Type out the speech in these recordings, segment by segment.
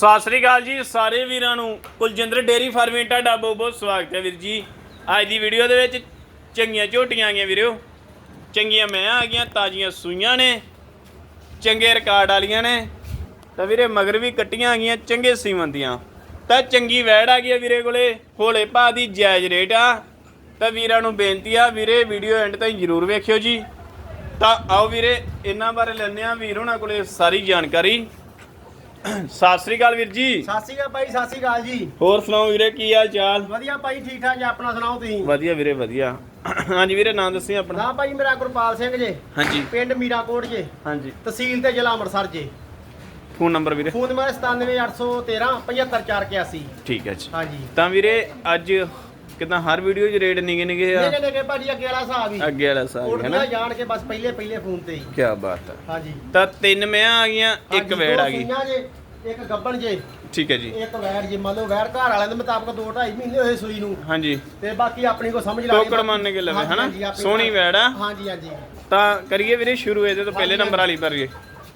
ਸਤਿ ਸ੍ਰੀ ਅਕਾਲ ਜੀ ਸਾਰੇ ਵੀਰਾਂ ਨੂੰ। ਕੁਲਜਿੰਦਰ ਡੇਰੀ ਫਾਰਮਿੰਗ ਤੁਹਾਡਾ ਬਹੁਤ ਬਹੁਤ ਸਵਾਗਤ ਹੈ ਵੀਰ ਜੀ। ਅੱਜ ਦੀ ਵੀਡੀਓ ਦੇ ਵਿੱਚ ਚੰਗੀਆਂ ਝੋਟੀਆਂ ਆ ਗਈਆਂ ਵੀਰੋ। ਚੰਗੀਆਂ ਮੈਂ ਆ ਗਈਆਂ, ਤਾਜ਼ੀਆਂ ਸੂਈਆਂ ਨੇ, ਚੰਗੇ ਰਿਕਾਰਡ ਵਾਲੀਆਂ ਨੇ। ਤਾਂ ਵੀਰੇ ਮਗਰ ਵੀ ਕੱਟੀਆਂ ਆ ਗਈਆਂ ਚੰਗੇ ਸੀਮਨ ਦੀਆਂ। ਤਾਂ ਚੰਗੀ ਵੈੜ ਆ ਗਈ ਆ ਵੀਰੇ ਕੋਲੇ, ਹੋਲੇ ਭਾ ਦੀ ਜਾਇਜ਼ ਰੇਟ ਆ। ਤਾਂ ਵੀਰਾਂ ਨੂੰ ਬੇਨਤੀ ਆ, ਵੀਰੇ ਵੀਡੀਓ ਐਂਡ ਤਾਈਂ ਜਰੂਰ ਵੇਖਿਓ ਜੀ। ਤਾਂ ਆਓ ਵੀਰੇ, ਇਹਨਾਂ ਬਾਰੇ ਲੈਣੇ ਆ ਵੀਰ ਉਹਨਾਂ ਕੋਲੇ ਸਾਰੀ ਜਾਣਕਾਰੀ। ਸਤਿ ਸ੍ਰੀ ਅਕਾਲ ਵੀਰ ਜੀ। ਸਤਿ ਸ਼੍ਰੀ ਅਕਾਲ ਭਾਈ ਸਤਿ ਸ਼੍ਰੀ ਅਕਾਲ ਜੀ। ਹੋਰ ਸੁਣਾਓ ਵੀਰੇ ਕੀ ਹਾਲ ਚਾਲ? ਵਧੀਆ ਭਾਈ ਠੀਕ ਠਾਕ ਜੀ ਆਪਣਾ ਸੁਣਾਓ ਤੁਸੀਂ? ਵਧੀਆ ਵੀਰੇ ਵਧੀਆ। ਹਾਂਜੀ ਵੀਰੇ ਨਾਮ ਦੱਸੀ ਆਪਣਾ। ਨਾ ਭਾਈ ਮੇਰਾ ਗੁਰਪਾਲ ਸਿੰਘ ਜੇ ਹਾਂਜੀ। ਪਿੰਡ ਮੀਰਾਕੋਟ ਜੇ ਹਾਂਜੀ। ਤਹਿਸੀਲ ਤੇ ਜ਼ਿਲ੍ਹਾ ਅੰਮ੍ਰਿਤਸਰ ਜੇ। ਫੋਨ ਨੰਬਰ ਵੀਰੇ। ਫੋਨ ਨੰਬਰ 97813 75481 ਠੀਕ ਹੈ ਜੀ। ਹਾਂਜੀ। ਤਾਂ ਵੀਰੇ ਅੱਜ ਕਿਦਾਂ ਹਰ ਵੀਡੀਓ 'ਚ ਰੇਟ ਨਿਗੇ ਨਿਗੇ ਆ? ਨਿੱਕੇ ਨਿੱਕੇ ਭਾਜੀ ਅੱਗੇ ਵਾਲਾ ਹਿਸਾਬ ਹੀ। ਅੱਗੇ ਵਾਲਾ ਸਾਗ ਹੈ ਨਾ ਜਾਣ ਕੇ ਬਸ ਪਹਿਲੇ ਪਹਿਲੇ ਫੋਨ ਤੇ ਹੀ। ਕੀ ਬਾਤ ਹੈ ਹਾਂਜੀ। ਤਾਂ ਤਿੰਨ ਮੈਂ ਆ ਗਈਆਂ ਇੱਕ ਵੈੜ ਆ ਗਈ। ਇੱਕ ਗੱਬਣ ਜੇ। ਠੀਕ ਹੈ ਜੀ। ਇੱਕ ਵੈੜ ਜੇ ਮੰਨ ਲਓ ਵੈੜ ਘਰ ਵਾਲਿਆਂ ਦੇ ਮੁਤਾਬਕ 2 2.5 ਮਹੀਨੇ ਹੋਏ ਸੂਈ ਨੂੰ। ਹਾਂਜੀ। ਤੇ ਬਾਕੀ ਆਪਣੀ ਕੋ ਸਮਝ ਲਾ ਕੇ ਟੋਕੜ ਮੰਨ ਕੇ ਲਵੇ ਹਨਾ? ਸੋਹਣੀ ਵੈੜ ਆ। ਹਾਂਜੀ ਹਾਂਜੀ। ਤਾਂ ਕਰੀਏ ਵੀਰੇ ਸ਼ੁਰੂ ਇਹਦੇ ਤੋਂ ਪਹਿਲੇ ਨੰਬਰ ਵਾਲੀ ਪਰ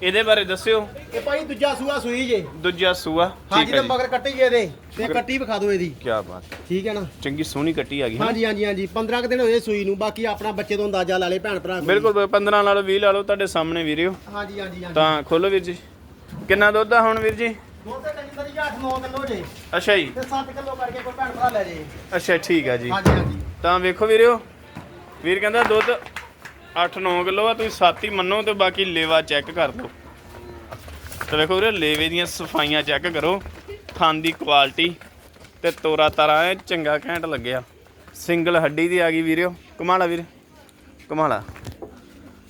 ਇਹਦੇ ਬਾਰੇ ਦੱਸਿਓ। ਇਹ ਭਾਈ ਦੂਜਾ ਸੂਆ ਸੂਈ ਜੇ। ਦੂਜਾ ਸੂਆ ਹਾਂਜੀ ਠੀਕ ਤੇ ਹੈ ਜੀ। ਮਗਰ ਕੱਟੀ ਜੇ ਇਹਦੇ। ਤੇ ਕੱਟੀ ਵਿਖਾ ਦਿਓ ਇਹਦੀ। ਕੀ ਬਾਤ ਹੈ। ਠੀਕ ਹੈ ਨਾ? ਚੰਗੀ ਸੋਹਣੀ ਕੱਟੀ ਆ ਗਈ ਹਨਾ? ਹਾਂਜੀ ਹਾਂਜੀ ਹਾਂਜੀ। 15 ਕੁ ਦਿਨ ਹੋਏ ਸੂਈ ਨੂੰ ਬਾਕੀ ਆਪਣਾ ਬੱਚੇ ਤੋਂ ਅੰਦਾਜ਼ਾ ਲਾ ਲੇ ਭੈਣ ਭਰਾ ਕੋਈ। ਬਿਲਕੁਲ 15 ਲਾ ਲਓ 20 ਲਾ ਲਓ ਤੁਹਾਡੇ ਸਾਹਮਣੇ ਵੀਰਿਓ। ਹਾਂਜੀ ਹਾਂਜੀ ਹਾਂਜੀ। ਤਾਂ ਖੋਲੋ ਵੀਰ ਜੀ। ਕਿੰਨਾ ਦੁੱਧ ਆ ਹੁਣ ਵੀਰ ਜੀ? ਦੁੱਧ ਤੇ ਕੰਜਰ ਦੀ 8 9 ਕਿਲੋ ਜੇ। ਅੱਛਾ ਜੀ। ਤੇ 7 ਕਿਲੋ ਕਰਕੇ ਕੋਈ ਭੈਣ ਭਰਾ ਲੈ ਜੇ। ਅੱਛਾ ਠੀਕ ਆ ਜੀ। ਹਾਂਜੀ ਹਾਂਜੀ। ਤਾਂ ਵੇਖੋ ਵੀਰਿਓ। ਵੀਰ ਕਹਿੰਦਾ ਦੁੱਧ 8-9 ਕਿਲੋ ਆ, ਤੁਸੀਂ ਸੱਤ ਹੀ ਮੰਨੋ ਤੇ ਬਾਕੀ ਲੇਵਾ ਚੈੱਕ ਕਰ ਲਓ। ਤਾਂ ਵੇਖੋ ਵੀਰੇ, ਲੇਵੇ ਦੀਆਂ ਸਫਾਈਆਂ ਚੈੱਕ ਕਰੋ। ਥਣ ਦੀ ਕੁਆਲਿਟੀ ਤੇ ਤੋਰਾ ਤਾਰਾ ਐ, ਚੰਗਾ ਘੈਂਟ ਲੱਗਿਆ। ਸਿੰਗਲ ਹੱਡੀ ਦੀ ਆ ਗਈ ਵੀਰਿਓ। ਕਮਾਲਾ ਵੀਰ, ਕਮਾਲਾ।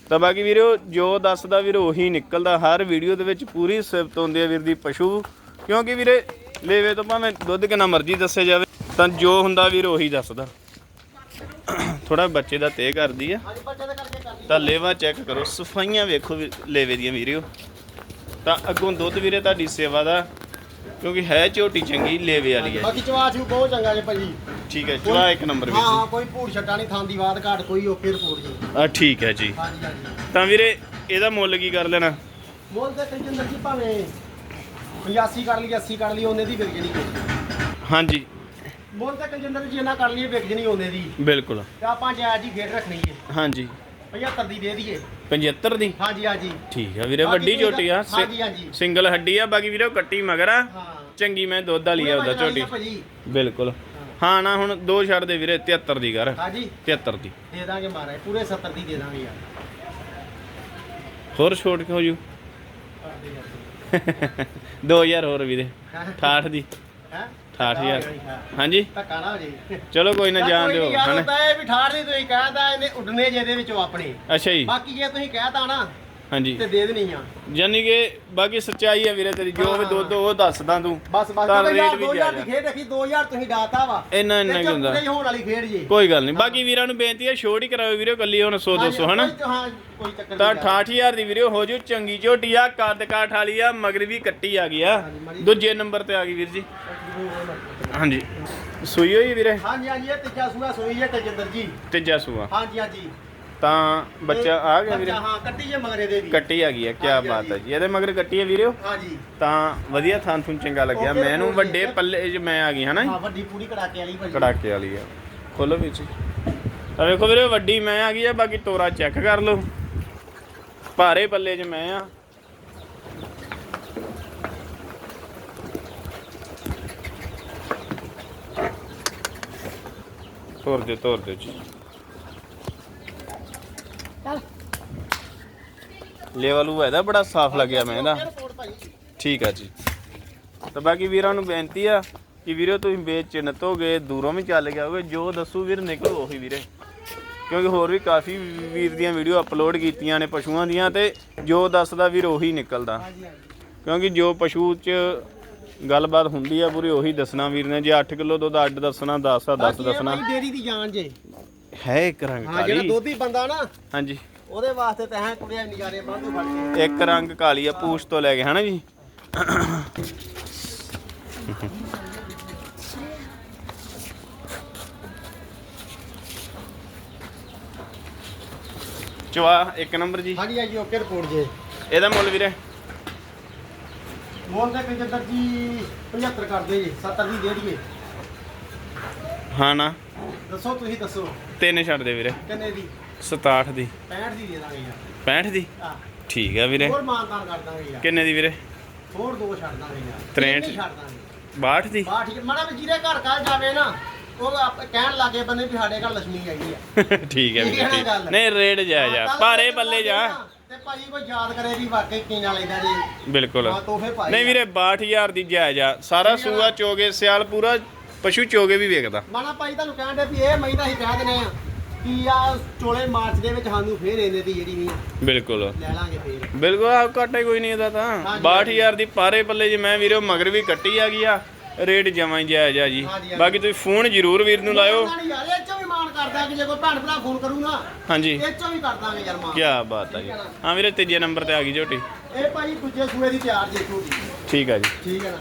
ਤਾਂ ਬਾਕੀ ਵੀਰਿਓ, ਜੋ ਦੱਸਦਾ ਵੀਰ, ਉਹੀ ਨਿਕਲਦਾ। ਹਰ ਵੀਡੀਓ ਦੇ ਵਿੱਚ ਪੂਰੀ ਸਿਫਤ ਹੁੰਦੀ ਹੈ ਵੀਰ ਦੀ ਪਸ਼ੂ। ਕਿਉਂਕਿ ਵੀਰੇ, ਲੇਵੇ ਤੋਂ ਭਾਵੇਂ ਦੁੱਧ ਕਿੰਨਾ ਮਰਜ਼ੀ ਦੱਸਿਆ ਜਾਵੇ, ਤਾਂ ਜੋ ਹੁੰਦਾ ਵੀਰ ਉਹੀ ਦੱਸਦਾ। ਥੋੜਾ ਬੱਚੇ ਦਾ ਤੇ ਕਰਦੀ ਆ। ਤਾਂ ਲੇਵਾ ਚੈੱਕ ਕਰੋ ਸਫਾਈਆਂ ਵੇਖੋ ਵੀ ਲੇਵੇ ਦੀਆਂ ਵੀਰਿਓ। ਤਾਂ ਅੱਗੋਂ ਦੁੱਧ ਵੀਰੇ ਤੁਹਾਡੀ ਸੇਵਾ ਦਾ ਕਿਉਂਕਿ ਹੈ ਝੋਟੀ ਚੰਗੀ ਲੇਵੇ ਵਾਲੀ ਹੈ। ਬਾਕੀ ਚਵਾਚ ਨੂੰ ਬਹੁਤ ਚੰਗਾ ਜੇ ਭਾਜੀ ਠੀਕ ਹੈ ਚਵਾ ਇੱਕ ਨੰਬਰ ਹਾਂ ਹਾਂ ਵਿੱਚ ਕੋਈ ਭੂੜ ਛੱਟਾ ਨਹੀਂ ਥਾਂ ਦੀ ਬਾਤ ਘਾਟ ਕੋਈ ਓਕੇ ਰਿਪੋਰਟ ਜੀ ਆ ਠੀਕ ਹੈ ਜੀ। ਹਾਂਜੀ ਹਾਂਜੀ। ਤਾਂ ਵੀਰੇ ਇਹਦਾ ਮੁੱਲ ਕੀ ਕਰ ਲੈਣਾ? ਮੁੱਲ ਤੇ ਕੰਜਰ ਜੀ ਭਾਵੇਂ 85 ਕਰ ਲਈ 80 ਕਰ ਲਈ ਉਹਨੇ ਦੀ ਵਿਕ ਜਣੀ ਹਾਂਜੀ। ਮੁੱਲ ਤੇ ਕੰਜਰ ਜੀ ਇਹਨਾਂ ਕਰ ਲਈਏ ਵਿਕ ਜਣੀ ਉਹਨੇ ਦੀ। ਬਿਲਕੁਲ। ਤੇ ਆਪਾਂ ਜਾਇਜ਼ ਹੀ ਖੇਡ ਰੱਖਣੀ ਏ ਹਾਂਜੀ। 75 ਦੀ ਦੇ ਦਈਏ। 75 ਦੀ? ਹਾਂਜੀ ਹਾਂਜੀ। ਠੀਕ ਹੈ ਵੀਰੇ ਵੱਡੀ ਝੋਟੀ ਆ। ਸਿ- ਹਾਂਜੀ ਹਾਂਜੀ। ਸਿੰਗਲ ਹੱਡੀ ਆ ਬਾਕੀ ਵੀਰੇ ਉਹ ਕੱਟੀ ਮਗਰ ਆ। ਹਾਂ। ਚੰਗੀ ਮੈਂ ਦੁੱਧ ਵਾਲੀ ਆ ਉਹਦਾ ਝੋਟੀ। ਆ ਭਾਜੀ। ਬਿਲਕੁਲ। ਹਾਂ। ਨਾ ਹੁਣ ਦੋ ਛੱਡ ਦੇ ਵੀਰੇ 73 ਦੀ ਕਰ। ਹਾਂਜੀ। 73 ਦੀ। ਦੇ ਦਾਂਗੇ ਮਹਾਰਾਜ ਪੂਰੇ 70 ਦੀ ਦੇ ਦਾਂਗੇ ਯਾਰ। ਹੋਰ ਛੋਟ ਕੇ ਹੋ ਜੂ 2000 ਹੋਰ ਵੀਰੇ। 68 ਦੀ। ਹੈ? 68000 ਹਾਂਜੀ? ਧੱਕਾ ਨਾ ਹੋ ਜੇ। ਚਲੋ ਕੋਈ ਨਾ ਜਾਣ ਦਿਓ ਹਨਾ? ਹੁੰਦਾ ਇਹ ਵੀ ਠਾੜ ਦੀ ਤੁਸੀਂ ਕਹਿਤਾ ਇਹਨੇ ਉੱਡਨੇ ਜੇ ਇਹਦੇ ਵਿੱਚੋਂ ਆਪਣੇ। ਅੱਛਾ ਜੀ। ਬਾਕੀ ਜੇ ਤੁਸੀਂ ਕਹਿਤਾ ਨਾ ਹਾਂਜੀ। ਤੇ ਦੇ ਦੇਣੀ ਆ। ਯਾਨੀ ਕਿ ਬਾਕੀ ਸੱਚਾਈ ਹੈ ਵੀਰੇ ਤੇਰੀ ਜੋ ਵੀ ਦੁੱਧ ਉਹ ਦੱਸਦਾ ਤੂੰ। ਬਸ ਬਸ ਤਾਂ ਰੇਟ ਵੀ 2000 ਜਾਇਜ਼ ਦੀ ਖੇਡ ਰੱਖੀ 2000 ਤੁਸੀਂ ਡਾਤਾ ਵਾ। ਇੰਨਾ ਇੰਨਾ ਕੀ ਹੁੰਦਾ। ਪੂਰੇ ਹੋਣ ਵਾਲੀ ਖੇਡ ਜੇ। ਕੋਈ ਗੱਲ ਨਹੀਂ ਬਾਕੀ ਵੀਰਾਂ ਨੂੰ ਬੇਨਤੀ ਹੈ ਛੋਟ ਹੀ ਕਰਾਓ ਵੀਰੇ ਕੱਲੀ ਹੁਣ 100 200 ਹਨਾ? ਕੋਈ- ਹਾਂ ਕੋਈ ਚੱਕਰ ਤਾਂ ਨਹੀਂ 68000 ਦੀ ਵੀਰੇ ਹੋ ਜੂ ਚੰਗੀ ਝੋਟੀ ਆ ਕੱਦ ਕਾਠ ਵਾਲੀ ਆ ਮਗਰ ਵੀ ਕੱਟੀ ਆ ਗਈ ਆ। ਦੂਜੇ ਨੰਬਰ ਤੇ ਆ ਗਈ ਵੀਰ ਜੀ। ਹਾਂਜੀ। ਸੂਈ ਹੋਈ ਵੀਰੇ? ਹਾਂਜੀ ਹਾਂਜੀ ਇਹ ਤੀਜਾ ਸੂਆ ਸੋਈ ਹੈ ਤਜਿੰਦਰ ਜੀ। ਤੀਜਾ ਸੂਆ। ਹਾਂਜੀ ਹਾਂਜੀ। ਤਾਂ ਬੱਚਾ ਆ ਗਿਆ ਵੀਰੇ? ਹਾਂ ਕੱਟੀ ਜੇ ਮਗਰੇ ਦੇ ਵੀ। ਕੱਟੀ ਆ ਗਈ ਆ ਕੀ ਬਾਤ ਹੈ। ਜੀ। ਇਹਦੇ ਮਗਰ ਕੱਟੀ ਹੈ ਵੀਰੇ ਹਾਂਜੀ। ਤਾਂ ਵਧੀਆ ਥਾਂ ਥੁੰ ਚੰਗਾ ਲੱਗਿਆ। ਮੈਨੂੰ। ਵੱਡੇ ਪੱਲੇ 'ਚ ਮੈਂ ਆ ਗਈ ਹਨਾ? ਹਾਂ ਵੱਡੀ ਪੂਰੀ ਕੜਾਕੇ ਵਾਲੀ ਭਾਜੀ। ਕੜਾਕੇ ਵਾਲੀ ਆ। ਖੋਲੋ ਵਿੱਚ। ਤਾਂ ਵੇਖੋ ਵੀਰੇ ਵੱਡੀ ਮੈਂ ਆ ਗਈ ਆ ਬਾਕੀ ਤੋਰਾ ਚੈੱਕ ਕਰ ਲਓ। ਭਾਰੇ ਪੱਲੇ 'ਚ ਮੈਂ ਆ। ਤੋਰ ਦੇ ਤੋਰ ਦੇ ਜੀ ਲੈਵਲ ਉਹ ਇਹਦਾ ਬੜਾ ਸਾਫ਼ ਲੱਗਿਆ ਮੈਂ ਇਹਦਾ। ਠੀਕ ਆ ਜੀ। ਤਾਂ ਬਾਕੀ ਵੀਰਾਂ ਨੂੰ ਬੇਨਤੀ ਆ ਕਿ ਵੀਰੋ ਤੁਸੀਂ ਬੇਚਿੰਨਤੋਗੇ ਦੂਰੋਂ ਵੀ ਚੱਲ ਗਿਆ ਹੋਗੇ ਜੋ ਦੱਸੂ ਵੀਰ ਨਿਕਲੋ ਉਹੀ ਵੀਰੇ। ਕਿਉਂਕਿ ਹੋਰ ਵੀ ਕਾਫੀ ਵੀਰ ਦੀਆਂ ਵੀਡੀਓ ਅਪਲੋਡ ਕੀਤੀਆਂ ਨੇ ਪਸ਼ੂਆਂ ਦੀਆਂ ਤੇ ਜੋ ਦੱਸਦਾ ਵੀਰ ਉਹੀ ਨਿਕਲਦਾ। ਕਿਉਂਕਿ ਜੋ ਪਸ਼ੂ 'ਚ ਗੱਲਬਾਤ ਹੁੰਦੀ ਆ ਪੂਰੀ ਉਹੀ ਦੱਸਣਾ ਵੀਰ ਨੇ। ਜੇ 8 ਕਿਲੋ ਦੁੱਧ ਅੱਡ ਦੱਸਣਾ 10 ਆ 10 ਬਾਕੀ ਇਹ ਦੱਸਣਾ। ਡੇਰੀ ਦੀ ਜਾਨ ਜੇ। ਹੈ ਇੱਕ ਰੰਗ ਹਾਂ ਜਿਹੜਾ ਕਾਲੀ। ਦੋਧੀ ਬੰਦਾ ਨਾ ਹਾਂਜੀ। ਉਹਦੇ ਵਾਸਤੇ ਤਾਂ ਹੈ ਕੁੜੀਆਂ ਨਜ਼ਾਰੇ ਬੰਦੂ ਫੜ ਕੇ। ਇੱਕ ਰੰਗ ਕਾਲੀ ਆ ਪੂਛ ਤੋਂ ਲੈ ਕੇ ਹਨਾ ਜੀ? ਚਵਾ ਇੱਕ ਨੰਬਰ ਜੀ। ਹਾਂਜੀ ਹਾਂਜੀ ਓਕੇ ਰਿਪੋਰਟ ਜੇ। ਇਹਦਾ ਮੁੱਲ ਵੀਰੇ? ਬੋਲ ਦੇ ਕੰਜਰ ਜੀ 75 ਕਰਦੇ ਜੀ 70 ਦੀ ਦੇ ਦਈਏ। ਹਾਂ ਨਾ। ਦੱਸੋ ਤੁਸੀਂ ਦੱਸੋ। ਤਿੰਨ ਛੱਡ ਦੇ ਵੀਰੇ। ਕਿੰਨੇ ਦੀ? 67 ਦੀ। 65 ਦੀ ਦੇ ਦਾਂਗੇ ਯਾਰ। 65 ਦੀ? ਆ ਠੀਕ ਆ ਵੀਰੇ। ਹੋਰ ਮਾਨਦਾਨ ਕਰ ਦਾਂਗੇ ਯਾਰ। ਕਿੰਨੇ ਦੀ ਵੀਰੇ? ਹੋਰ ਦੋ ਛੱਡ ਦਾਂਗੇ ਯਾਰ। 63 ਤਿੰਨ ਹੀ ਛੱਡ ਦਾਂਗੇ। 62 ਦੀ? ਬਾ ਠੀਕ ਮਾੜਾ ਵੀ ਜਿਹਦੇ ਘਰ ਕੱਲ ਜਾਵੇ ਨਾ ਉਹ ਆਪ- ਕਹਿਣ ਲੱਗੇ ਬੰਦੇ ਵੀ ਸਾਡੇ ਘਰ ਲక్ష్ਮੀ ਆਈ ਆ। ਠੀਕ ਹੈ ਹੈ ਵੀਰੇ? ਨਹੀਂ ਰੇਟ ਜਾ ਜਾ ਭਾਰੇ ਬੱਲੇ ਜਾ। ਭਾਜੀ ਕੋਈ ਯਾਦ ਕਰੇ ਵੀ ਵਾਕਈ ਕਿੰਨਾ ਲੈਂਦਾ ਜੀ? ਬਿਲਕੁਲ। ਹਾਂ ਤੋਹਫੇ ਪਾਏ ਨਹੀਂ ਵੀਰੇ 62000 ਦੀ ਜਾਇਜ਼ ਆ। ਸਾਰਾ ਸੂਆ ਚੋਗੇ ਸਿਆਲ ਪੂਰਾ ਪਸ਼ੂ ਚੋਗੇ ਵੀ ਵੇਖਦਾ ਮਾਣਾ ਭਾਈ ਤੁਹਾਨੂੰ ਕਹਿਣ ਦੇ ਵੀ ਇਹ ਦਾ ਹੀ ਕਹਿ ਦਿੰਦੇ ਆ ਕਿ ਆ ਚੋਲੇ ਮਾਰਚ ਦੇ ਵਿੱਚ ਸਾਨੂੰ ਫੇਰ ਇਹਨੇ ਦੀ ਜਿਹੜੀ ਨਹੀਂ ਆ, ਬਿਲਕੁਲ। ਲੈ ਲਾਂਗੇ ਫੇਰ। ਬਿਲਕੁਲ ਆ ਘਾਟਾ ਹੀ ਕੋਈ ਨਹੀਂ ਇਹਦਾ ਤਾਂ। ਹਾਂਜੀ, 62000 ਦੀ ਪਾਰੇ ਪੱਲੇ ਜੇ ਮੈਂ ਵੀਰੇ ਉਹ ਮਗਰ ਵੀ ਕੱਟੀ ਆ ਗਈ ਆ। ਰੇਟ ਜਮਾਂ ਹੀ ਜਾਇਜ਼ ਆ ਜੀ। ਹਾਂਜੀ, ਹਾਂਜੀ। ਬਾਕੀ ਤੁਸੀਂ ਫੋਨ ਜ਼ਰੂਰ ਵੀਰ ਨੂੰ ਲਾਇਓ। ਉਹਨਾਂ ਨੇ ਯਾਰ ਇਹ ਚੋਂ ਵੀ ਮਾਨ ਕਰਦਾ ਕਿ ਜੇ ਕੋਈ ਭੈਣ ਭਰਾ ਫੋਨ ਕਰੂ ਨਾ ਹਾਂਜੀ। ਇਹ ਚੋਂ ਵੀ ਕਰ ਦਾਂਗੇ ਯਾਰ ਮਾਨ ਕੀ ਬਾਤ ਆ ਜੀ। ਹਾਂ ਵੀਰੇ ਤੀਜੇ ਨੰਬਰ ਤੇ ਆ ਗਈ ਝੋਟੀ। ਇਹ ਭਾਈ ਦੂਜੇ ਸੂਏ ਦੀ ਤਿਆਰ ਜੇ ਛੋਟੀ ਠੀਕ ਆ ਜੀ। ਠੀਕ ਹੈ ਨਾ।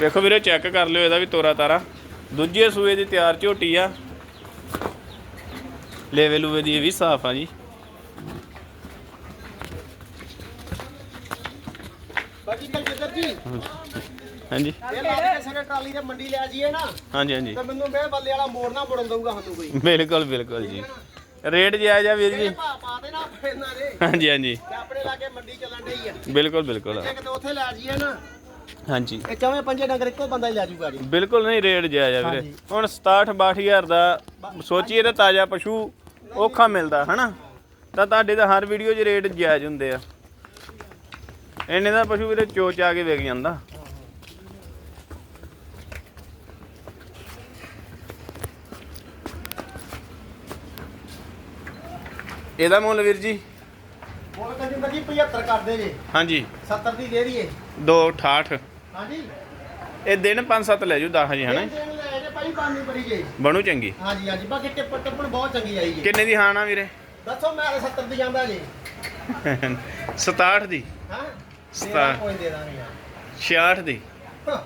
ਵੇਖੋ ਵੀਰੇ ਚੈੱਕ ਕਰ ਲਿਓ ਇਹਦਾ ਵੀ ਤੋਰਾ ਤਾਰਾ। ਦੂਜੇ ਸੂਏ ਦੀ ਤਿਆਰ ਝੋਟੀ ਆ। ਲੇਵੇ ਲੂਵੇ ਦੀ ਇਹ ਵੀ ਸਾਫ਼ ਆ ਜੀ। ਬਾਕੀ ਕੱਲ ਜਿੱਦਰ ਜੀ ਹਾਂਜੀ। ਇਹ ਲਾ ਕੇ ਸਾਰੇ ਟਰਾਲੀ ਤੇ ਮੰਡੀ ਲੈ ਜਾਈਏ ਨਾ ਹਾਂਜੀ ਹਾਂਜੀ। ਤੇ ਮੈਨੂੰ ਮੈਂ ਬੱਲੇ ਵਾਲਾ ਮੋੜ ਨਾ ਮੁੜਨ ਦਊਗਾ ਸਾਨੂੰ ਕੋਈ। ਬਿਲਕੁਲ ਬਿਲਕੁਲ ਜੀ। ਰੇਟ ਜਾਇਜ਼ ਆ ਵੀਰ ਜੀ। ਇਹ ਭਾ ਪਾ ਦੇ ਨਾ ਇਹਨਾਂ ਦੇ। ਹਾਂਜੀ ਹਾਂਜੀ। ਤੇ ਆਪਣੇ ਲਾਗੇ ਮੰਡੀ ਚੱਲਣ ਡਈ ਆ। ਬਿਲਕੁਲ ਬਿਲਕੁਲ। ਜੇ ਕਿਤੇ ਉੱਥੇ ਲੈ ਜਾਈਏ ਨਾ ਹਾਂਜੀ। ਇਹ ਚਵੇਂ ਪੰਜੇ ਡੰਗਰ ਇੱਕੋ ਬੰਦਾ ਹੀ ਲੈ ਜਾਊਗਾ ਜੀ। ਬਿਲਕੁਲ ਨਹੀਂ ਰੇਟ ਜਾਇਜ਼ ਆ ਵੀਰੇ। ਹਾਂਜੀ। ਹੁਣ 67 62000 ਦਾ ਸੋਚੀਏ ਤਾਂ ਤਾਜ਼ਾ ਪਸ਼ੂ ਔਖਾ ਮਿਲਦਾ ਹਨਾ? ਤਾਂ ਤੁਹਾਡੇ ਤਾਂ ਹਰ ਵੀਡੀਓ 'ਚ ਰੇਟ ਜਾਇਜ਼ ਹੁੰਦੇ ਆ। ਇੰਨੇ ਦਾ ਪਸ਼ੂ ਵੀਰੇ ਚੋਚ ਆ ਕੇ ਵਿਕ ਜਾਂਦਾ। ਇਹਦਾ ਮੁੱਲ ਵੀਰ ਜੀ? ਬੋਲ ਕੇ ਜਿੰਦਰ ਜੀ 75 ਕਰਦੇ ਜੇ। ਹਾਂਜੀ। 70 ਦੀ ਦੇ ਦਈਏ। 268 ਹਾਂਜੀ। ਇਹ ਦਿਨ 5-7 ਲੈ ਜੂ 10 ਜੀ ਹਨਾ? ਦੇਣ ਲੈ ਜੇ ਭਾਈ ਬਾਨੀ ਬੜੀ ਜੇ। ਬਣੂ ਚੰਗੀ। ਹਾਂਜੀ ਹਾਂਜੀ। ਬਾਕੀ ਟਿੱਪ ਟਿੱਪਣ ਬਹੁਤ ਚੰਗੀ ਆਈ ਜੀ। ਕਿੰਨੇ ਦੀ ਹਾਣਾ ਵੀਰੇ? ਦੱਸੋ ਮੈਂ ਤਾਂ 70 ਦੀ ਜਾਂਦਾ ਜੀ। 67 ਦੀ। ਹਾਂ? ਸਤਾ- ਕੋਈ ਦੇ ਦਾਂਗੇ ਯਾਰ। 66 ਦੀ।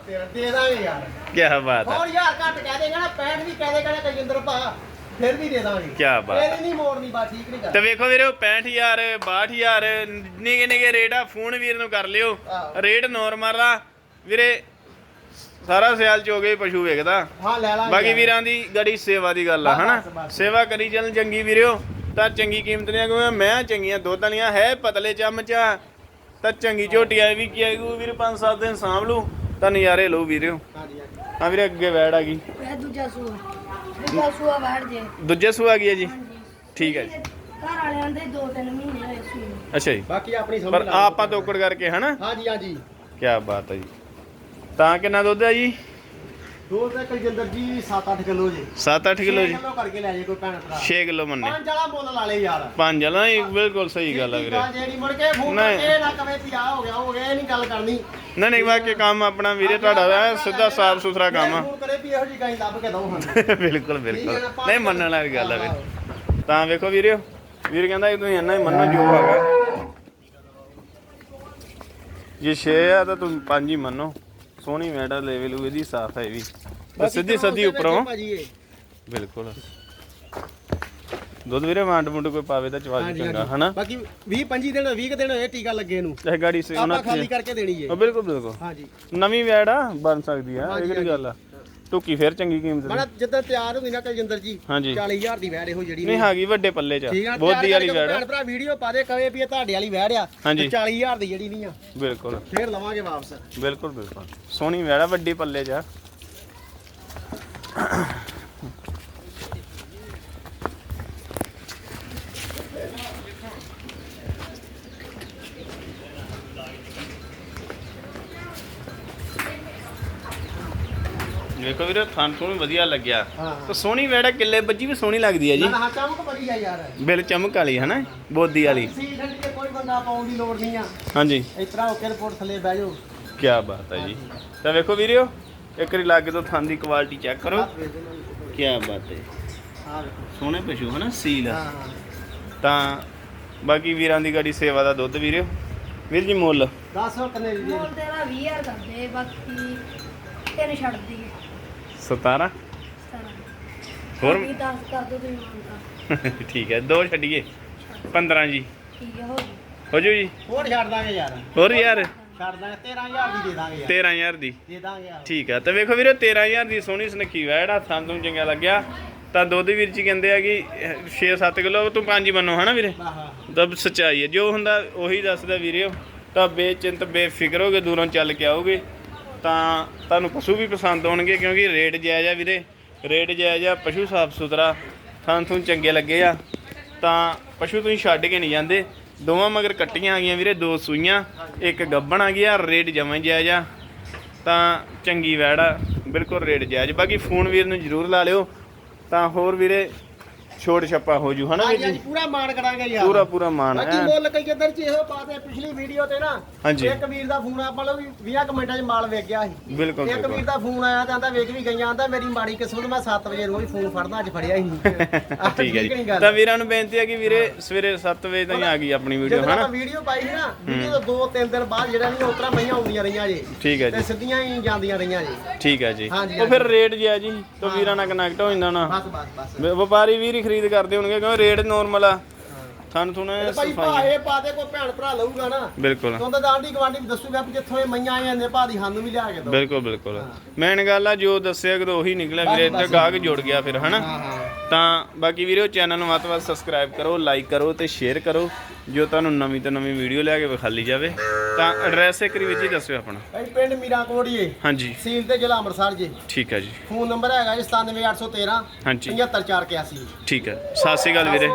ਤੇਰਾ ਦੇ ਦਾਂਗੇ ਯਾਰ। ਕੀ ਬਾਤ ਹੈ ਹੋਰ ਯਾਰ ਘੱਟ ਕਹਿ ਦੇਗਾ ਨਾ 65 ਵੀ ਕਹਿ ਦੇਗਾ ਨਾ ਕਜਿੰਦਰ ਭਾ। ਫਿਰ ਵੀ ਦੇ ਦਾਂਗੇ। ਕਿਆ ਬਾਤ ਹੈ। ਇਹ ਨਹੀਂ ਮੋੜਨੀ ਬਾ ਠੀਕ ਨਹੀਂ ਤੇ ਕਰ ਵੇਖੋ ਵੀਰੇ 65000 62000 ਨਿੱਕੇ ਨਿੱਕੇ ਰੇਟ ਆ ਫੋਨ ਵੀਰ ਨੂੰ ਕਰ ਲਿਓ। ਆਹੋ। ਰੇਟ ਨੋਰਮਲ ਆ। ਵੀਰੇ ਸਾਰਾ ਸਿਆਲ ਚ ਹੋ ਗਏ ਪਸ਼ੂ ਵੇਖਦਾ। ਹਾਂ ਲੈ ਲਾਂਗੇ। ਬਾਕੀ। ਵੀਰਾਂ ਦੀ ਗੜੀ ਸੇਵਾ ਦੀ ਗੱਲ ਆ ਬਸ, ਹਨਾ? ਬਸ। ਸੇਵਾ ਕਰੀ ਚੱਲ ਚੰਗੀ ਵੀਰਿਓ ਤਾਂ ਚੰਗੀ ਕੀਮਤ ਦੀਆਂ ਕਿਉਂਕਿ ਮੈਂ ਚੰਗੀਆਂ ਦੁੱਧ ਵਾਲੀਆਂ ਹੈ ਪਤਲੇ ਚਮਚਾ ਤਾਂ ਚੰਗੀ ਝੋਟੀ ਆਈ ਵੀ ਕੀ ਆਏਗੀ ਵੀਰ ਪੰਜ ਸੱਤ ਦਿਨ ਸਾਂਭ ਲੂ ਤਾਂ ਨਜ਼ਾਰੇ ਲਓ ਵੀਰਿਓ ਹਾਂਜੀ ਹਾਂਜੀ। ਹਾਂ ਵੀਰੇ ਅੱਗੇ ਵੈੜ ਆ ਗਈ। ਇਹ ਦੂਜਾ ਸੂਆ। ਦੂਜਾ ਸੂਆ ਬਾਹਰ ਜੇ। ਦੂਜੇ ਸੂ ਆ ਗਈ ਹੈ ਜੀ? ਹਾਂਜੀ। ਠੀਕ ਹੈ ਜੀ। ਘਰ ਵਾਲਿਆਂ ਦੇ ਦੋ ਤਿੰਨ ਮਹੀਨੇ ਹੋਏ ਸੂਏ ਨੂੰ। ਅੱਛਾ ਜੀ। ਬਾਕੀ ਆਪਣੀ ਸਮਝ ਪਰ ਲਾ ਆਪਾਂ ਤੋਕੜ ਕਰਕੇ ਹਨਾ? ਹਾਂਜੀ ਹਾਂਜੀ। ਕੀ ਬਾਤ ਹੈ ਜੀ। ਤਾਂ ਕਿੰਨਾ ਦੁੱਧ ਹੈ ਜੀ? ਦੋ ਤੇ ਕਜਿੰਦਰ ਜੀ 7-8 ਕਿਲੋ ਜੀ। 7-8 ਕਿਲੋ ਜੀ। ਕਿਲੋ ਕਰਕੇ ਲੈ ਜੇ ਕੋਈ ਭੈਣ ਭਰਾ। 6 ਕਿਲੋ ਮੰਨੇ। ਪੰਜ ਵਾਲਾ ਮੁੱਲ ਲਾ ਲੈ ਯਾਰ। ਪੰਜ ਵਾਲਾ ਨਹੀਂ ਬਿਲਕੁਲ ਸਹੀ ਗੱਲ ਹੈ ਵੀਰੇ। ਜਿਹੜੀ ਮੁੜ ਕੇ ਫੋਨ। ਕਰਕੇ ਨਾ ਕਵੇ ਵੀ ਆ ਹੋ ਗਿਆ ਹੋ ਗਿਆ ਇਹ ਨਹੀਂ ਗੱਲ ਕਰਨੀ। ਨਹੀਂ ਨਹੀਂ ਬਾਕੀ ਕੰਮ ਆਪਣਾ ਵੀਰੇ ਤੁਹਾਡਾ ਹੈ ਸਿੱਧਾ ਸਾਫ਼ ਸੁਥਰਾ ਕੰਮ ਆ। ਕਰੇ ਵੀ ਇਹੋ ਜੀ ਗਾਈ ਲੱਭ ਕੇ ਦੋ ਸਾਨੂੰ। ਬਿਲਕੁਲ ਬਿਲਕੁਲ। ਹੈ ਨਹੀਂ ਮੰਨਣ ਵਾਲੀ ਗੱਲ ਹੈ ਵੀਰ। ਤਾਂ ਵੇਖੋ ਵੀਰੇ ਵੀਰ ਕਹਿੰਦਾ ਇਹ ਤੁਸੀਂ ਇੰਨਾ ਹੀ ਮੰਨੋ ਜੋ ਹੈਗਾ। ਜੇ 6 ਆ ਤਾਂ ਤੁਸੀਂ ਪੰਜ ਹੀ ਮੰਨੋ। ਸੋਹਣੀ ਮੈਡਲ ਲੈਵਲ ਇਹਦੀ ਸਾਫ਼ ਹੈ ਵੀ। ਤੇ ਸਿੱਧੀ ਸੱਦੀ ਉੱਪਰੋਂ। ਭਾਜੀ ਇਹ। ਬਿਲਕੁਲ। ਦੁੱਧ ਵੀਰੇ ਵੰਡ ਮੁੰਡ ਕੋਈ ਪਾਵੇ ਤਾਂ ਚਵਾ ਹਾਂਜੀ, ਚੰਗਾ ਹਾਂਜੀ। ਹਨਾ? ਬਾਕੀ 20 25 ਦਿਨ 20 ਕੁ ਦਿਨ ਹੋਏ ਟੀਕਾ ਲੱਗੇ ਨੂੰ। ਇਹ ਗਾੜੀ ਸੇ ਉਹਨਾਂ ਆਪਾਂ ਖਾਲੀ ਕਰਕੇ ਦੇਣੀ ਉਹ ਬਿਲਕੁਲ ਬਿਲਕੁਲ। ਹਾਂਜੀ। ਨਵੀਂ ਵੈੜ ਆ ਬਣ ਸਕਦੀ ਆ ਇਹ ਹਾਂਜੀ, ਕਿਹੜੀ ਗੱਲ ਆ? ਟੁੱਕੀ ਫੇਰ ਚੰਗੀ ਕੀਮਤ ਦੀ। ਮਾੜਾ ਜਿੱਦਾਂ ਤਿਆਰ ਹੁੰਦੀ ਨਾ ਕਲਜਿੰਦਰ ਜੀ ਹਾਂਜੀ। 40000 ਦੀ ਵੈੜ ਇਹੋ ਜਿਹੜੀ ਨਹੀਂ ਹੈਗੀ ਵੱਡੇ ਪੱਲੇ ਚ ਠੀਕ ਆ ਬੋਦੀ ਵਾਲੀ ਵੈੜ ਭੈਣ ਭਰਾ ਵੀਡੀਓ ਪਾ ਦੇ ਕਵੇ ਵੀ ਇਹ ਤੁਹਾਡੇ ਵਾਲੀ ਵੈੜ ਆ ਹਾਂਜੀ। ਤੇ 40000 ਦੀ ਜਿਹੜੀ ਨਹੀਂ ਆ। ਬਿਲਕੁਲ। ਫੇਰ ਲਵਾਂਗੇ ਵਾਪਸ। ਬਿਲਕੁਲ ਬਿਲਕੁਲ। ਸੋਹਣੀ ਵੈੜ ਆ ਵੱਡੀ ਪੱਲੇ ਚ ਆ। ਵੇਖੋ ਵੀਰੇ ਥਣ ਤੋਂ ਵੀ ਵਧੀਆ ਲੱਗਿਆ। ਤਾਂ ਸੋਹਣੀ ਵੈੜ ਕਿੱਲੇ ਬੱਜੀ ਵੀ ਸੋਹਣੀ ਲੱਗਦੀ ਹੈ ਜੀ। ਨਾ ਹਾਂ ਚਮਕ ਬੜੀ ਆ ਯਾਰ। ਬਿਲ ਚਮਕ ਵਾਲੀ ਹੈ ਨਾ ਬੋਦੀ ਵਾਲੀ। ਸੀ ਠੰਡ ਕੇ ਕੋਈ ਬੰਦਾ ਪਾਉਣ ਦੀ ਲੋੜ ਨਹੀਂ ਆ। ਹਾਂਜੀ। ਇਸ ਤਰ੍ਹਾਂ ਓਕੇ ਰਿਪੋਰਟ ਥੱਲੇ ਬਹਿ ਜਾਓ। ਕੀ ਬਾਤ ਹੈ ਜੀ। ਤਾਂ ਵੇਖੋ ਵੀਰਿਓ ਇੱਕ ਵਾਰੀ ਲਾਗੇ ਤੋਂ ਥਣ ਦੀ ਕੁਆਲਿਟੀ ਚੈੱਕ ਕਰੋ। ਕੀ ਬਾਤ ਹੈ। ਸੋਹਣੇ ਪਸ਼ੂ ਹਨਾ? ਸੀਲ ਤਾਂ ਬਾਕੀ ਵੀਰਾਂ ਦੀ ਗਾੜੀ ਸੇਵਾ ਦਾ ਦੁੱਧ ਵੀਰਿਓ ਵੀਰ ਜੀ ਮੁੱਲ। ਦੱਸ ਹੋ ਕਿੰਨੇ ਦੀ ਦੇ ਮੋਲ ਤੇਰਾ 20000 ਕਰਦੇ ਬਾਕੀ ਤਿੰਨ ਛੱਡ ਦਈਏ। 17 ਸਾਰਾ ਹੋਰ? 10 ਕਰ ਦੋ ਤੁਸੀਂ ਮੰਨਦਾ ਠੀਕ ਹੈ ਦੋ ਛੱਡੀਏ। 15 ਜੀ। ਠੀਕ ਹੈ ਹੋ ਗਈ। ਹੋ ਜਾਓ ਜੀ? ਹੋਰ ਛੱਡ ਦਾਂਗੇ ਯਾਰ। ਹੋਰ ਯਾਰ? ਛੱਡ ਦਾਂਗੇ 13000 ਦੀ ਦੇ ਦਾਂਗੇ ਯਾਰ। 13000 ਦੀ। ਦੇ ਦਾਂਗੇ ਯਾਰ। ਠੀਕ ਆ ਤੇ ਵੇਖੋ ਵੀਰੇ 13000 ਦੀ ਸੋਹਣੀ ਸੁਨੱਖੀ ਵੈੜ ਆ ਥਾਂ ਤੋਂ ਚੰਗਾ ਲੱਗਿਆ। ਤਾਂ ਦੁੱਧ ਵੀਰ ਜੀ ਕਹਿੰਦੇ ਆ ਕਿ 6-7 ਕਿਲੋ ਤੂੰ ਪੰਜ ਹੀ ਮੰਨੋ ਹਨਾ ਵੀਰੇ? ਆਹਾ ਤਾਂ ਸੱਚਾਈ ਹੈ। ਜੋ ਹੁੰਦਾ ਉਹੀ ਦੱਸਦਾ ਵੀਰੇ ਤਾਂ ਬੇਚਿੰਤ ਬੇਫਿਕਰ ਹੋ ਕੇ ਦੂਰੋਂ ਚੱਲ ਕੇ ਆਓਗੇ। ਤਾਂ ਤੁਹਾਨੂੰ ਪਸ਼ੂ ਵੀ ਪਸੰਦ ਆਉਣਗੇ ਕਿਉਂਕਿ ਰੇਟ ਜਾਇਜ਼ ਆ ਵੀਰੇ। ਰੇਟ ਜਾਇਜ਼ ਆ, ਪਸ਼ੂ ਸਾਫ਼ ਸੁਥਰਾ, ਥਾਂ ਥੂੰ ਚੰਗੇ ਲੱਗੇ ਆ। ਤਾਂ ਪਸ਼ੂ ਤੁਸੀਂ ਛੱਡ ਕੇ ਨਹੀਂ ਜਾਂਦੇ। ਦੋਵਾਂ ਮਗਰ ਕੱਟੀਆਂ ਆ ਗਈਆਂ ਵੀਰੇ, ਦੋ ਸੂਈਆਂ, ਇੱਕ ਗੱਬਣ ਆ ਗਿਆ, ਰੇਟ ਜਮਾਂ ਹੀ ਜਾਇਜ਼ ਆ। ਤਾਂ ਚੰਗੀ ਵੈੜ ਆ, ਬਿਲਕੁਲ ਰੇਟ ਜਾਇਜ਼। ਬਾਕੀ ਫੋਨ ਵੀਰ ਨੂੰ ਜ਼ਰੂਰ ਲਾ ਲਿਓ। ਤਾਂ ਹੋਰ ਵੀਰੇ ਛੋਟ ਛੱਪਾ ਹੋ ਜੂ ਹਨਾ ਵੀਰ ਹਾਂਜੀ ਜੀ ਪੂਰਾ ਮਾਣ ਕਰਾਂਗੇ ਯਾਰ ਪੂਰਾ ਪੂਰਾ ਮਾਨ ਬਾਕੀ ਹੈ? ਮੁੱਲ ਕਈ ਕਿੱਧਰ ਚ ਇਹੋ ਪਾਤੇ ਪਿਛਲੀ ਵੀਡੀਓ ਤੇ ਨਾ ਹਾਂਜੀ। ਇੱਕ ਵੀਰ ਦਾ ਫੋਨ ਆਪਾਂ ਲੋ 20 ਕੁ ਮਿੰਟਾਂ 'ਚ ਮਾਲ ਵੇਚ ਗਿਆ ਸੀ। ਬਿਲਕੁਲ ਇੱਕ ਵੀਰ ਬਿਲਕੁਲ। ਦਾ ਫੋਨ ਆਇਆ ਤੇ ਆਂਦਾ ਵੇਚ ਵੀ ਗਈਆਂ ਆਂਦਾ ਮੇਰੀ ਮਾੜੀ ਕਿਸਮਤ ਮੈਂ 7 ਵਜੇ ਰੋਜ਼ ਫੋਨ ਫੜਦਾ ਅੱਜ ਫੜਿਆ ਹੀ ਠੀਕ ਹੈ ਜੀ। ਤਾਂ ਵੀਰਾਂ ਨੂੰ ਬੇਨਤੀ ਹੈ ਕਿ ਵੀਰੇ ਸਵੇਰੇ 7 ਵਜੇ ਤਾਈਂ ਆ ਗਈ ਆਪਣੀ ਵੀਡੀਓ ਜਦੋਂ ਆਪਾਂ ਹਨਾ ਵੀਡੀਓ ਪਾਈ ਸੀ ਨਾ ਵੀਡੀਓ ਤੋਂ ਦੋ ਤਿੰਨ ਦਿਨ ਬਾਅਦ ਜਿਹੜਾ ਨਹੀਂ ਉਤਰਾ ਮਈਆਂ ਆਉਂਦੀਆਂ ਰਹੀਆਂ ਜੀ। ਠੀਕ ਹੈ ਤੇ ਜੀ। ਸਿੱਧੀਆਂ ਹੀ ਜਾਂਦੀਆਂ ਰਹੀਆਂ ਜੀ। ਠੀਕ ਹੈ ਜੀ। ਹਾਂਜੀ, ਉਹ ਫਿਰ ਰੇਟ ਜਿਆ ਜੀ ਤਾਂ ਵੀਰਾਂ ਨਾਲ ਕਨੈਕਟ ਹੋ ਜਾਂਦਾ ਨਾ। ਬਸ ਬਸ ਬਸ। ਵ- ਵਪਾਰੀ ਵੀਰ ਹੀ ਖਰੀਦ ਕਰਦੇ ਹੋਣਗੇ ਕਿਉਂਕਿ ਰੇਟ ਨੋਰਮਲ ਆ। ਥਣ ਥੁਣ ਭਾਈ ਸਫ਼ਾਈ ਭਾਏ ਪਾ ਦੇ ਕੋਈ ਭੈਣ ਭਰਾ ਲਊਗਾ ਨਾ। ਬਿਲਕੁਲ। ਤੋਂ ਤਾਂ ਆਂਢੀ ਗਵਾਂਢੀ ਵੀ ਦੱਸੂਗਾ ਵੀ ਜਿੱਥੋਂ ਇਹ ਮਈਆਂ ਆਈਆਂ ਨੇ ਭਾਦੀ ਸਾਨੂੰ ਵੀ ਲਿਆ ਕੇ ਦੋ ਬਿਲਕੁਲ ਬਿਲਕੁਲ। ਮੇਨ ਗੱਲ ਆ ਜੋ ਦੱਸਿਆ ਕਿ ਉਹੀ ਨਿਕਲਿਆ ਵੀਰੇ ਤੇ ਗਾਹਕ ਜੁੜ ਗਿਆ ਫਿਰ ਹਨਾ? ਹਾਂ ਹਾਂ। ਤਾਂ ਬਾਕੀ ਵੀਰੋ ਚੈਨਲ ਨੂੰ ਵੱਧ ਤੋਂ ਵੱਧ ਸਬਸਕ੍ਰਾਈਬ ਕਰੋ ਲਾਈਕ ਕਰੋ ਤੇ ਸ਼ੇਅਰ ਕਰੋ ਜੋ ਤੁਹਾਨੂੰ ਨਵੀਂ ਤੋਂ ਨਵੀਂ ਵੀਡੀਓ ਲੈ ਕੇ ਵਿਖਾਲੀ ਜਾਵੇ। ਤਾਂ ਐਡਰੈਸ ਇੱਕ ਵਾਰੀ ਵਿੱਚ ਹੀ ਦੱਸਿਓ ਆਪਣਾ। ਭਾਈ ਪਿੰਡ ਮੀਰਾਂਕੋਟੀਏ ਹਾਂਜੀ। ਸੀਲ ਤੇ ਜ਼ਿਲ੍ਹਾ ਅੰਮ੍ਰਿਤਸਰ ਜੀ। ਠੀਕ ਹੈ ਜੀ। ਫੋਨ ਨੰਬਰ ਹੈਗਾ ਜੀ 97813 ਹਾਂਜੀ। 75481 ਠੀਕ ਹੈ ਸਤਿ ਸ਼੍ਰੀ ਅਕਾਲ ਵੀਰੇ।